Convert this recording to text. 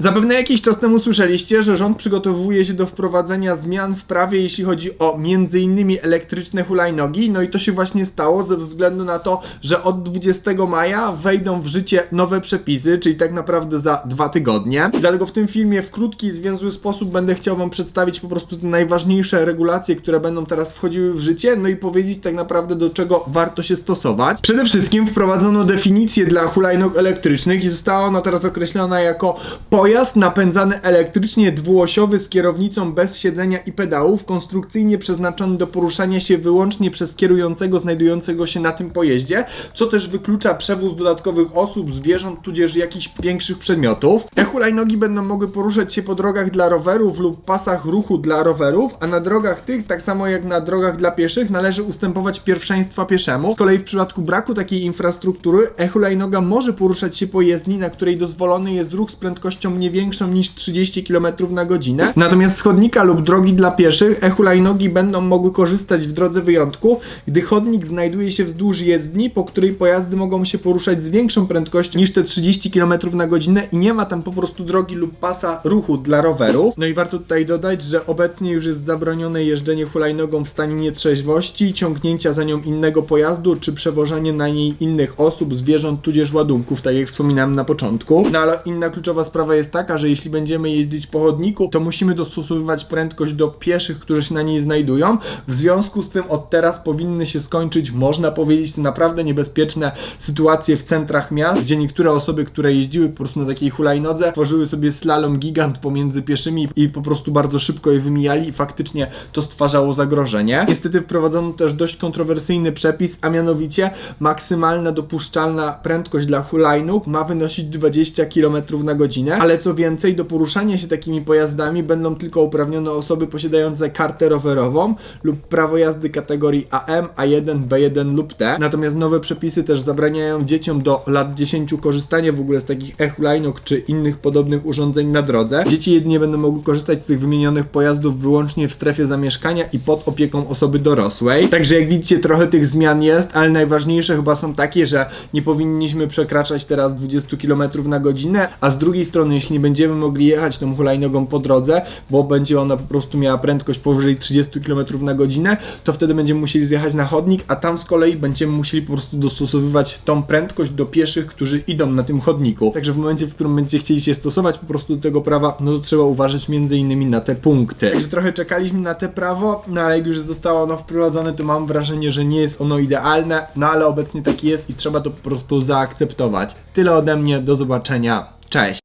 Zapewne jakiś czas temu słyszeliście, że rząd przygotowuje się do wprowadzenia zmian w prawie, jeśli chodzi o m.in. elektryczne hulajnogi. No i to się właśnie stało ze względu na to, że od 20 maja wejdą w życie nowe przepisy, czyli tak naprawdę za dwa tygodnie. Dlatego w tym filmie w krótki i zwięzły sposób będę chciał Wam przedstawić po prostu te najważniejsze regulacje, które będą teraz wchodziły w życie, no i powiedzieć tak naprawdę do czego warto się stosować. Przede wszystkim wprowadzono definicję dla hulajnóg elektrycznych i została ona teraz określona jako pojazd napędzany elektrycznie dwuosiowy z kierownicą bez siedzenia i pedałów, konstrukcyjnie przeznaczony do poruszania się wyłącznie przez kierującego znajdującego się na tym pojeździe, co też wyklucza przewóz dodatkowych osób, zwierząt, tudzież jakichś większych przedmiotów. Te hulajnogi będą mogły poruszać się po drogach dla rowerów lub pasach ruchu dla rowerów, a na drogach tych, tak samo jak na drogach dla pieszych, należy ustępować pierwszeństwa pieszemu. Z kolei w przypadku braku takiej infrastruktury, e-hulajnoga może poruszać się po jezdni, na której dozwolony jest ruch z prędkością nie większą niż 30 km na godzinę. Natomiast z chodnika lub drogi dla pieszych, e-hulajnogi będą mogły korzystać w drodze wyjątku, gdy chodnik znajduje się wzdłuż jezdni, po której pojazdy mogą się poruszać z większą prędkością niż te 30 km na godzinę i nie ma tam po prostu drogi lub pasa ruchu dla rowerów. No i warto tutaj dodać, że obecnie już jest zabronione jeżdżenie hulajnogą w stanie nietrzeźwości, ciągnięcia za nią innego pojazdu, czy przewożenie na niej innych osób, zwierząt, tudzież ładunków, tak jak wspominałem na początku. No ale inna kluczowa sprawa jest taka, że jeśli będziemy jeździć po chodniku, to musimy dostosowywać prędkość do pieszych, którzy się na niej znajdują. W związku z tym od teraz powinny się skończyć, można powiedzieć, naprawdę niebezpieczne sytuacje w centrach miast, gdzie niektóre osoby, które jeździły po prostu na takiej hulajnodze, tworzyły sobie slalom gigant pomiędzy pieszymi i po prostu bardzo szybko je wymijali i faktycznie to stwarzało zagrożenie. Niestety wprowadzono też dość kontrowersyjny przepis, a mianowicie maksymalna dopuszczalna prędkość dla hulajnóg ma wynosić 20 km na godzinę, ale co więcej, do poruszania się takimi pojazdami będą tylko uprawnione osoby posiadające kartę rowerową lub prawo jazdy kategorii AM, A1, B1 lub T. Natomiast nowe przepisy też zabraniają dzieciom do lat 10 korzystania w ogóle z takich e-hulajnóg czy innych podobnych urządzeń na drodze. Dzieci jedynie będą mogły korzystać z tych wymienionych pojazdów wyłącznie w strefie zamieszkania i pod opieką osoby dorosłej. Także jak widzicie, trochę tych zmian jest, ale najważniejsze chyba są takie, że nie powinniśmy przekraczać teraz 20 km na godzinę, a z drugiej strony, jeśli nie będziemy mogli jechać tą hulajnogą po drodze, bo będzie ona po prostu miała prędkość powyżej 30 km na godzinę, to wtedy będziemy musieli zjechać na chodnik, a tam z kolei będziemy musieli po prostu dostosowywać tą prędkość do pieszych, którzy idą na tym chodniku. Także w momencie, w którym będziecie chcieli się stosować po prostu do tego prawa, no to trzeba uważać między innymi na te punkty. Także trochę czekaliśmy na te prawo, no ale jak już zostało ono wprowadzone, to mam wrażenie, że nie jest ono idealne, no ale obecnie tak jest i trzeba to po prostu zaakceptować. Tyle ode mnie, do zobaczenia, cześć!